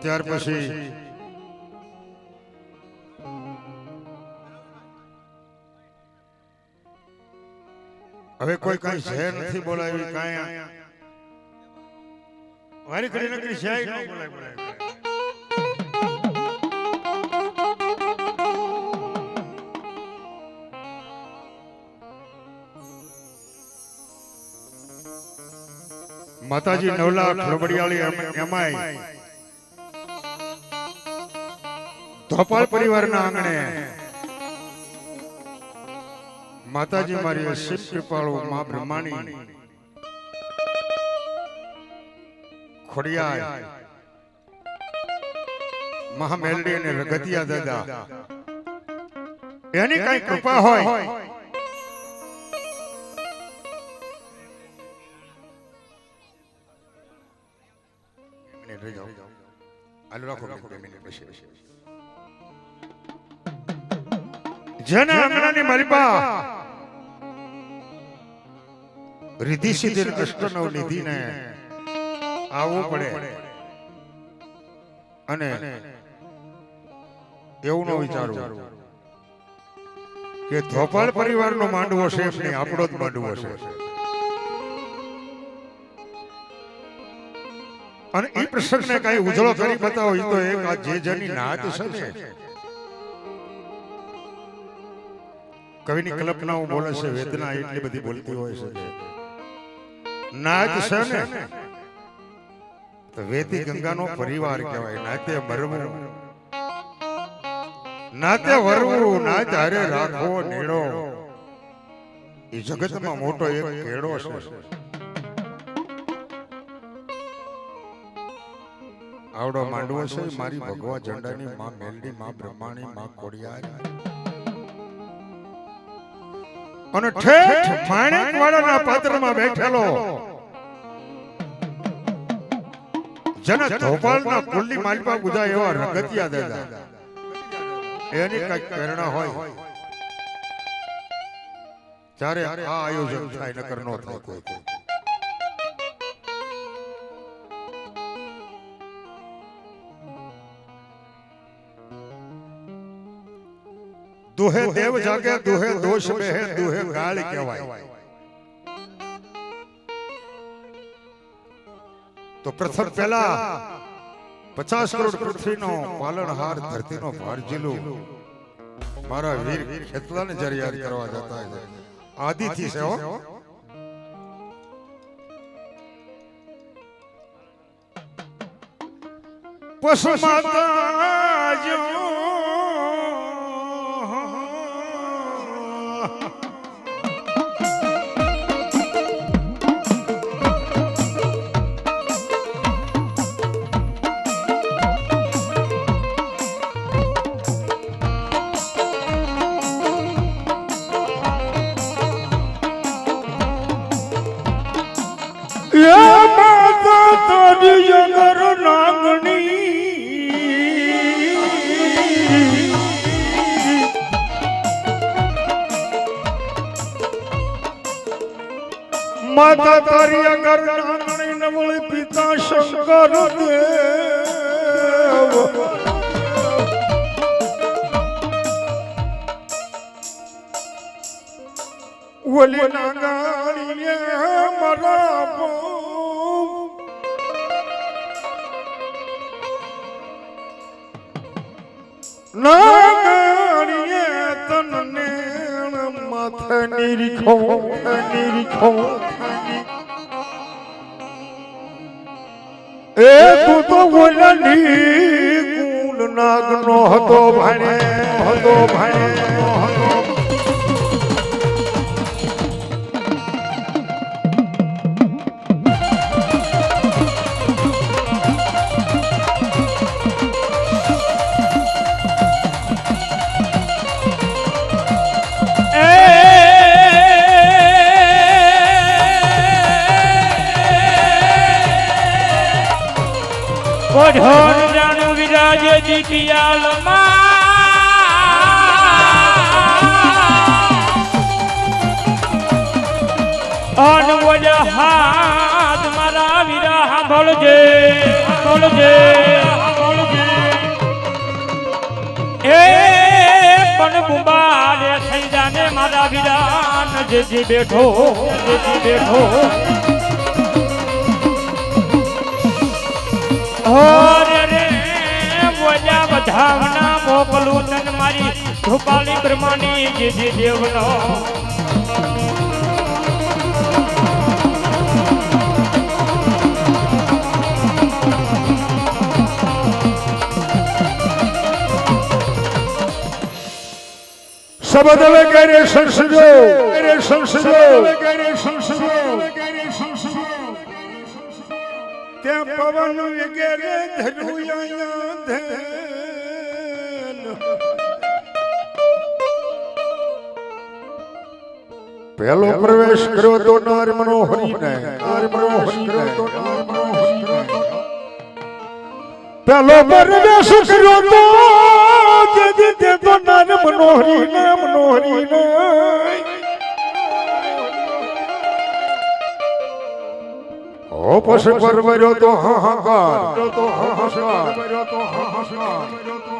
ત્યાર પછી હવે કોઈ કઈ શહેર નથી બોલાવી કાંઈ વારી કરી નકરી શહેર ન બોલાય બોલાય માતાજી નવલા ખરબડિયાળી એમ- એમાંય ધોપાલ પરિવારના આંગણે. માતાજી મારી શિવ કૃપાળુ મા બ્રહ્માણી. ખોડિયા મહામેલડી અને રગતિયા દાદા. એની કઈ કૃપા હોય. રાખો બે મિનિટ પછી. જેના આંગણાની માલિપા રિધિ સિદ્ધિ અષ્ટનવ નિધિ ને આવવું પડે. અને એવું ન વિચારવું કે ધોપાલ પરિવારનો માંડવો છે નહીં આપણો જ માંડવો છે. અને એ પ્રસંગને કઈ ઉજળો કરી બતાવો એ તો એક આ જે જેની નાત છે કવિની કલ્પનાઓ બોલે છે વેદના એટલી બધી બોલતી હોય છે. નાત છે ને? તો વેતી ગંગાનો પરિવાર કહેવાય નાતે મરવું નાતે વરવું. ના હારે રાખવો નેડો એ જગતમાં મોટો એક કેળો છે. આવડો માંડવો છે મારી ભગવા ઝંડાની માં મેલડી માં બ્રહ્માણી માં ખોડિયાર. અને ઠેઠ માણેક વાળાના પાત્રમાં બેઠેલો. જેને ધોપાલના કુલની માલિકા ગુજા એવા રગતિયા દાદા. એની કંઈક પ્રેરણા હોય. ત્યારે આ આયોજન થાય, નકર નો થાય કોઈ. દુહે દેવ જાગે દુહે દોષ બેહે દુહે ગાળ કહેવાય તો પ્રથમ પહેલા પચાસ કરોડ પૃથ્વીનો પાલનહાર ધરતીનો ભાર જીલું મારા વીર ખેતલાને જ્યારે યાદ કરવા જતા હોય છે. આદિથી છે હો પશુ માતા માતા તારી અગર નાગણી નવળી પિતા શંકર દેવ. ઓલી નાગાણીએ મારા નાગાણીએ તન નેણ માથે નિરીખો નિરીખો. એ તું તો ઓલાની કુલ નાગનો હતો ભાણે હતો ભાણે. વિરાજે જીતિયાલમાં અન વજા હાથ મારા વીરા સાંભળજે સાંભળજે એ પણ બુંબારે થઈ મારા વિરાન જેજી બેઠો વધાવના મોકલું તન મારી ધુપાલી બ્રહ્માની જેજી દેવનો. શબ્દ વગેરે સંસદો વગેરે સંસદો. વગેરે સંસદો ત્યાં પવન વગેરે ધરુયા ધેન? પહેલો પ્રવેશ કર્યો તો નાર મનોહરીને નાર મનોહરી કર્યો તો નાર મનોહરી ને પેલો પ્રવેશ કર્યો તો જદી તે તો નાન મનોહરીને મનોહરીને ઓ પછી પરવર્યો તો હાહાકાર તો હાહાકાર તો હાહાકાર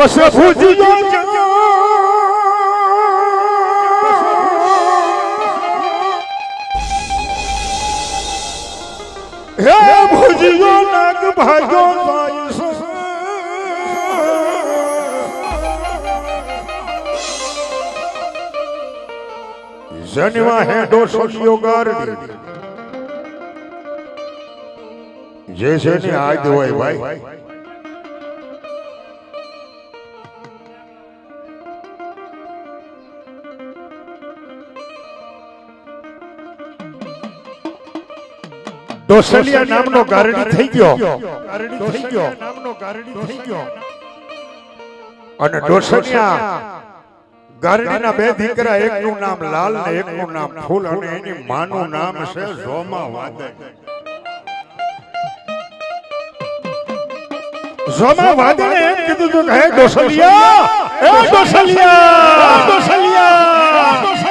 પછી ભૂજી હે ભુજિયો નાગ ભાગ્યો જનવા હે ડોસોલિયો ગારડી જે છે ને આજ હોય ભાઈ ડોસલિયા નામનો ગારડી થઈ ગયો. ગારડી થઈ ગયો. નામનો ગારડી થઈ ગયો. અને ડોસલિયા ગારડીના બે દીકરા એકનું નામ લાલ ને એકનું નામ ફૂલ અને એની માનું નામ છે ઝોમા વાદે. ઝોમા વાદે એમ કીધું તું હે ડોસલિયા એ ડોસલિયા ડોસલિયા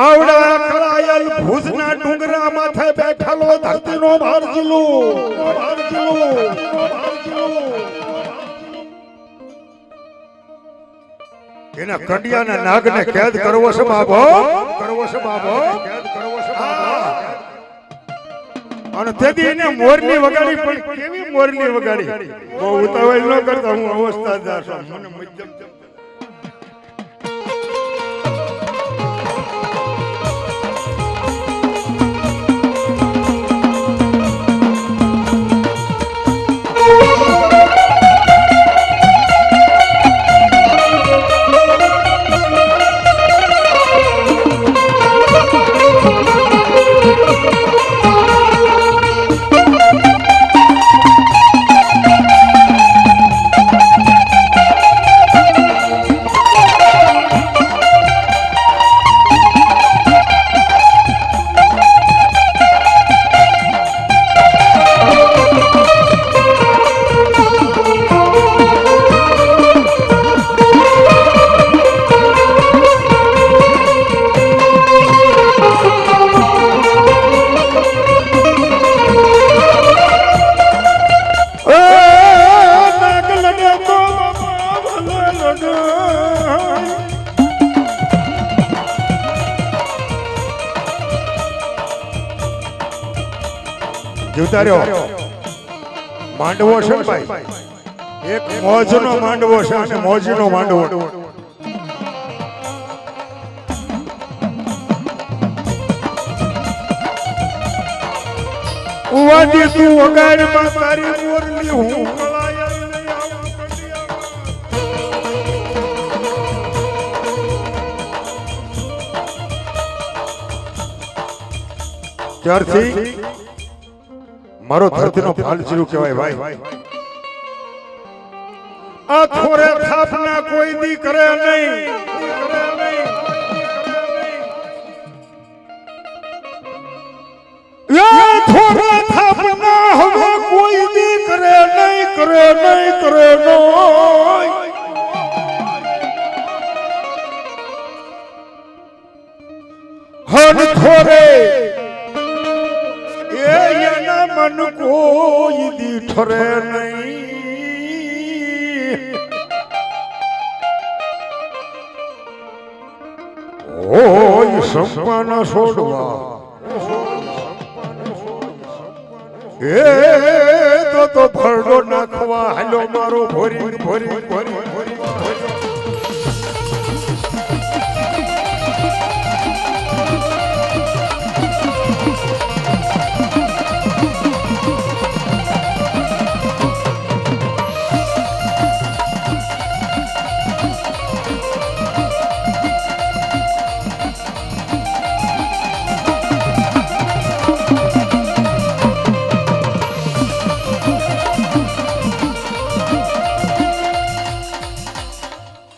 આવડા કરાયલ ભુજના ડુંગરા માથે બેઠેલો ધરતીનો ભારજલો એના કંડિયાના નાગને કેદ કરવો છે બાબો કરવો છે બાબો કેદ કરવો છે બાબો અને તેથી એને મોરની વગાડી પણ કેવી મોરની વગાડી? બહુ ઉતાવળ ન કરતા હું અવસ્થા દાસો મને મધ્યમ જીવતા માંડવો છે ભાઈ? એક મોજનો માંડવો છે અને મોજીનો માંડવો. ઉવાજી, તું વગાડમાં તારી મોરલી, હું કળાયા મારો ધરતીનો ફાલચીરું કહેવાય ભાઈ. આ થોરે થા કોઈ દી કરે નહીં. થાપના હવે કોઈ દી કરે નહીં કરે નહીં કરે નહીં. હન થોરે મન કોઈ દી ઠરે નહીં. ઓય સંપાના છોડવા. એ તો તો ભરડો નાખવા. હાલો મારો ભોરી ભોરી ભોરી ભોરી ભોરી.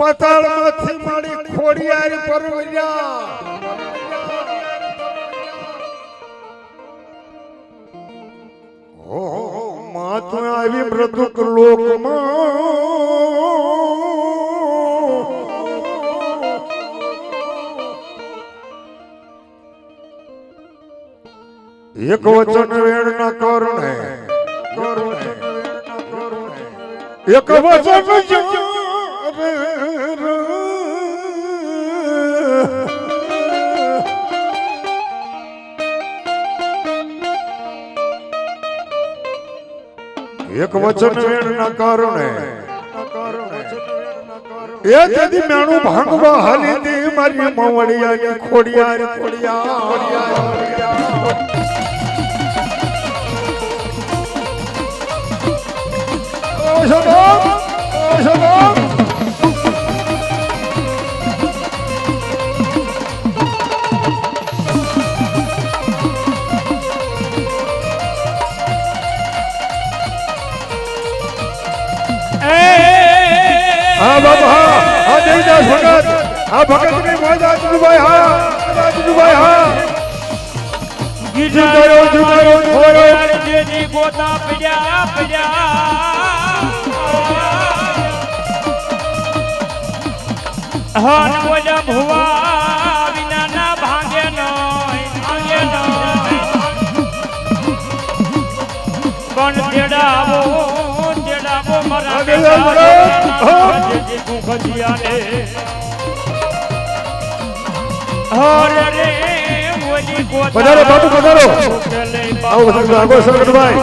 પતાળમાંથી મારી ખોડિયાર પરવૈયા ઓ માથું આવી મૃદુક લોકમાં. એક વચન વેણના કારણે. એક વચન એક વચન વેણના કારણે. એ તેથી મેણું ભાંગવા હાલી દી મારી મવડિયાની ખોડિયાર ખોડિયાર ઓ શોભા ઓ હા જયદાસ ભગત હા ભગતની મોજા જુભાઈ હા મોજા જુભાઈ હા જુગારો જુગારો ખોરો જેની ગોતા પડ્યા પડ્યા હન બોલ્યા ભુવા પધારો, બાપુ, પધારો. આવો બધા આગો સરગતભાઈ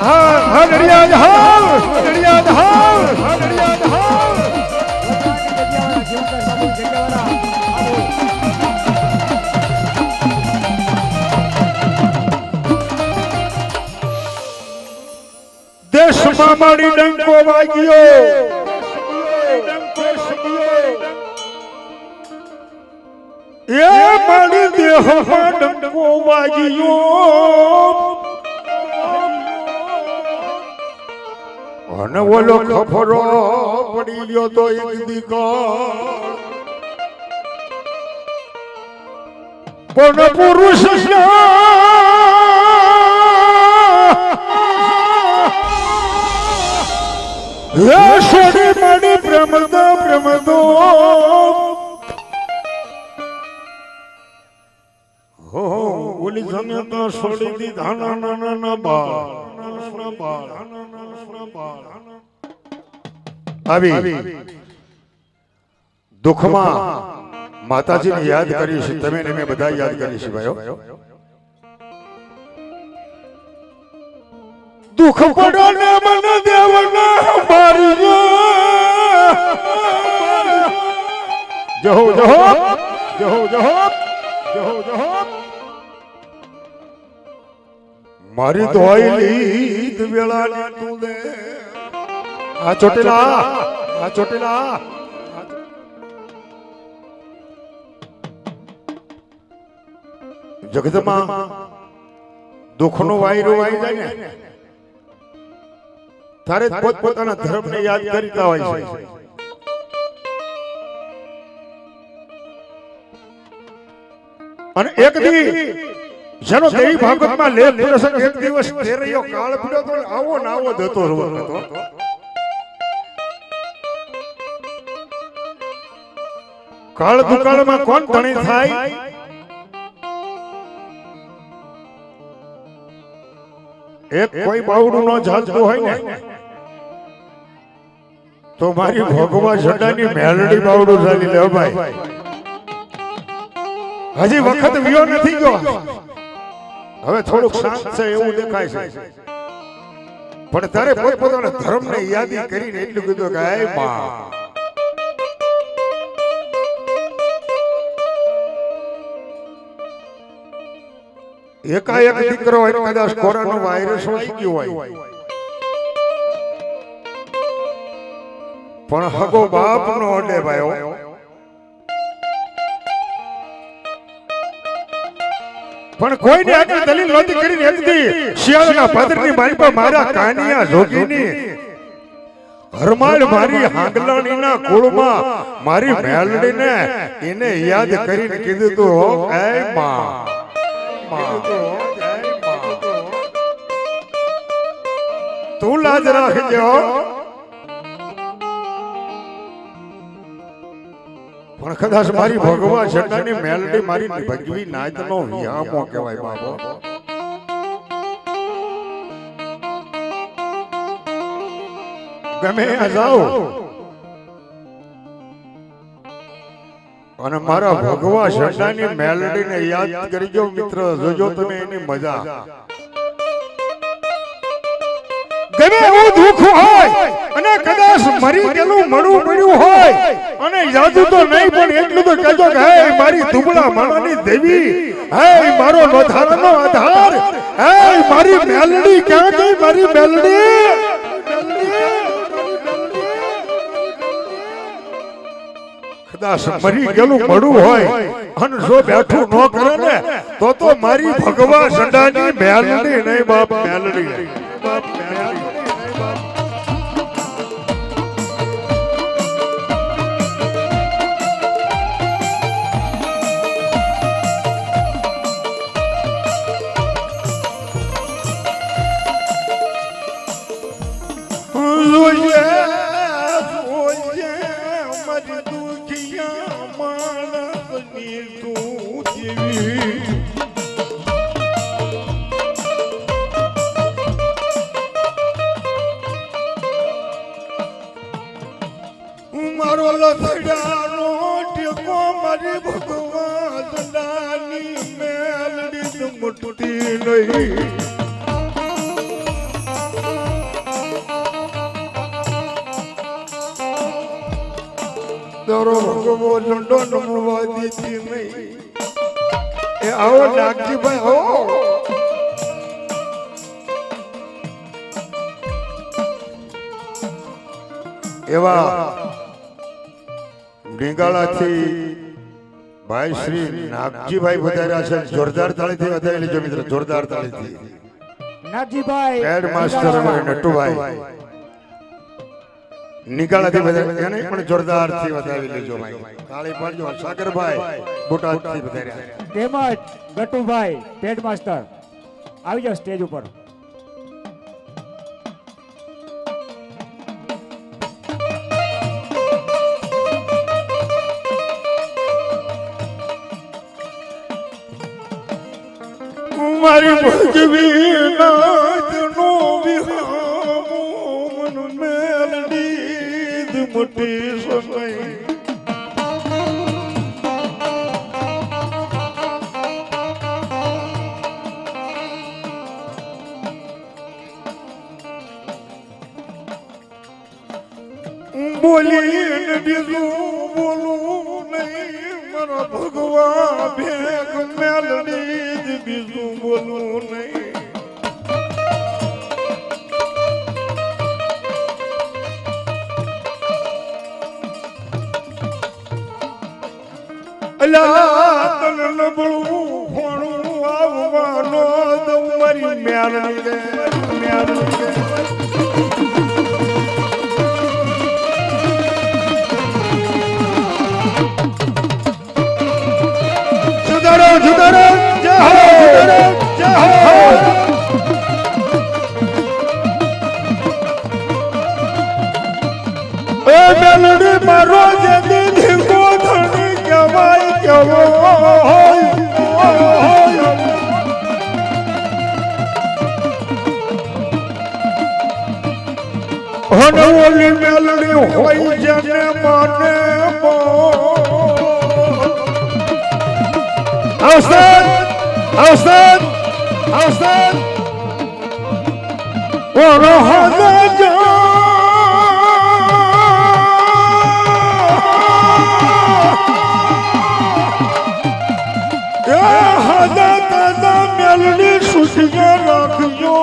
હા હા નડિયાદ હા નડિયાદ હા હા મારી ડંકો વાગ્યો. એ મારી દેહમાં ડંકો વાગ્યો. અને ઓલો ખફરો પડી ગયો તો એક દીકર. પણ પુરુષ સોડી માડી પ્રમદો. પ્રમદો ઓલી જમે છોડી દુઃખમાં માતાજીને યાદ કરી છે. તમે ને મેં બધા યાદ કરી છે, ભાઈઓ. દુઃખ પડો ને મને દેવના મારી જહો જહો જહો જહો જહો જહો મારી દોઈ વેળા તું દે આ ચોટેલા આ ચોટેલા. જગતમાં દુઃખનો વાયરો વાઈ જાય ને તારે જ પોતપોતાના ધર્મને યાદ કરતા હોય છે. અને એક દી જેનો દેવી ભાગવતમાં લેખ પ્રસંગ એક દિવસ તેરૈયો કાળ પીડ્યો તો આવો ને આવો જતો રહ્યો. હતો કાળ દુકાળમાં કોણ ધણી થાય? એક કોઈ બાવડું નો જાજતું હોય ને? તો મારી ભોગમાં ઝંડાની મેલડી બાવડું ચાલી લે ભાઈ. હજી વખત વિયો નથી ગયો. હવે થોડુંક શાંત છે, એવું દેખાય છે. પણ તારે પોતપોતાના ધર્મને યાદી કરીને એટલું કીધું કે આયમાં એકાએક દીકરો હોય ને કદાચ કોરોના વાયરસ હોય ગયો હોય. પણ હગો બાપ નો અડે ભાઈઓ પણ કોઈને આગળ દલીલ નહોતી કરીને એક દી શિયાળાના પાદરની મારી પર મારા કાનિયા જોગીની હરમાળ મારી હાંગલાણીના કુળમાં મારી મેલડીને એને યાદ કરીને કીધું તું એ માં. તું લાજ રાખજો પણ કદાચ મારી ભગવા ઝંડાની મેલડી મારી ભગવી નાચનો વ્યામો કહેવાય બાબો. ગમે જાઓ. અને મારા ભગવા ઝંડાની મેલડીને યાદ કરજો મિત્ર જોજો તમે એની મજા. ગમે એવું દુઃખ હોય અને કદાચ મરી ગયેલું મળું મળ્યું હોય અને યાદુ તો નહીં પણ એટલું તો કહેજો કે હે મારી દુબળા માણાની દેવી હે મારો લોધારાનો આધાર હે મારી મેલડી ક્યાં ગઈ મારી મેલડી? કદાચ મરી ગયેલું મળું હોય અને જો બેઠું ન કરે ને તો તો મારી ભગવા સંડાની મેલડી નહીં બાપ. મેલડી. નહીં તારો ભગવો લંડો નમવા દીધી નહીં એ આવો નાગજીભાઈ આવો એવા ડીંગાળાથી ભાઈ શ્રી નાગજીભાઈ વધાર્યા છે. જોરદાર તાળીથી વધારી લેજો મિત્ર જોરદાર તાળીથી. નાગજીભાઈ હેડ માસ્ટર અમારે નટુભાઈ. નિકાળાથી વધારે એને પણ જોરદારથી વધાવી લેજો ભાઈ. તાળી પાડજો. સાગરભાઈ બોટાદથી વધાર્યા. તેમજ ગટુભાઈ હેડમાસ્ટર આવી જાઓ સ્ટેજ ઉપર. મારી ભગવી નાથનો વિહામો મન મેલડી મોટી સમય. બોલી બીજું બોલું નહીં. મારા ભગવાન ભેગ મેલડી બીજું બોલું નહીં તન નબળું ફોણું આવવાનો દઉં મારી મ્યાર રે, રોજે દીધી ગોઠણી કહેવાય કેવો હનવોલી મેલડી હોય જને માને અવસર અવસર અવસર ઓરો હો જો હદ દાદા મેલડી સુશિયા રાખજો.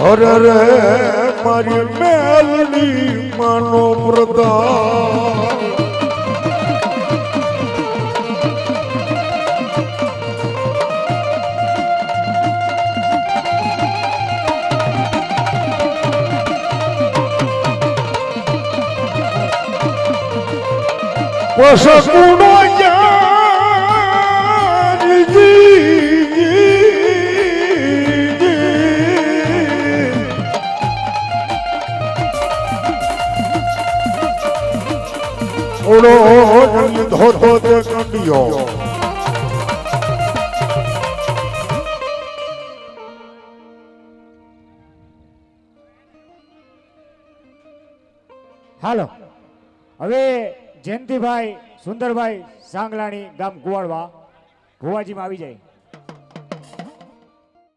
હરે રે મારી મેલડી માનો પ્રદાન જાનજી ઓડો ધોધો તે કંડિયો જયંતિભાઈ સુંદરભાઈ સાંગલાણી ગામ કુવાડવા ભુવાજીમાં આવી જાય.